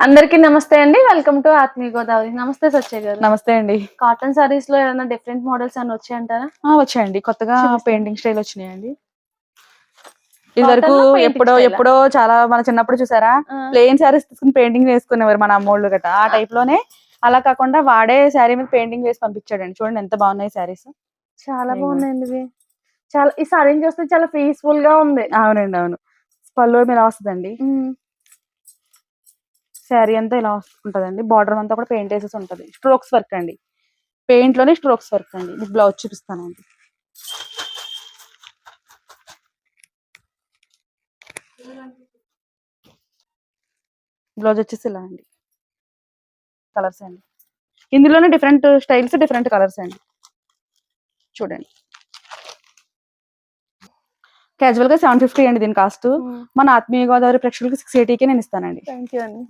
అందరికీ నమస్తే అండి. వెల్కమ్ టు ఆత్మీయ గోదావరి నమస్తే సత్య గారు. నమస్తే అండి. కాటన్ సారీస్లో ఏమైనా డిఫరెంట్ మోడల్స్ అని వచ్చాయంటారా? వచ్చాయండి. కొత్తగా. పెయింటింగ్ స్టైల్ వచ్చినాయండి. ఇది వరకు ఎప్పుడో? ఎప్పుడో చాలా మన చిన్నప్పుడు చూసారా? ప్లెయిన్ శారీస్ తీసుకుని పెయింటింగ్ వేసుకునేవారు మన అమ్మోళ్ళు గట్రా. ఆ టైప్లోనే అలా కాకుండా వాడే శారీ మీద పెయింటింగ్ వేసి పంపించాడండి. చూడండి ఎంత బాగున్నాయి శారీస్ చాలా. బాగున్నాయండి ఇవి చాలా ఈ సారీని చూస్తే చాలా పీస్ఫుల్గా ఉంది. అవునండి అవును. పళ్ళు మీద వస్తుందండి. శారీ అంతా ఇలా ఉంటదండి. బార్డర్ అంతా కూడా పెయింట్ వేసేసి ఉంటుంది. స్ట్రోక్స్ వర్క్ అండి. పెయింట్లోనే స్ట్రోక్స్ వర్క్ అండి. మీకు బ్లౌజ్ చూపిస్తానండి. బ్లౌజ్ వచ్చేసి ఇలా అండి. కలర్స్ అండి. ఇందులోనే డిఫరెంట్ స్టైల్స్ డిఫరెంట్ కలర్స్ అండి. చూడండి. క్యాజువల్గా సెవెన్ ఫిఫ్టీ అండి దీని కాస్ట్ మన ఆత్మీయ గోదావరి ప్రేక్షకులకి సిక్స్ ఎయిటీకే నేను ఇస్తానండి. థ్యాంక్ యూ అండి.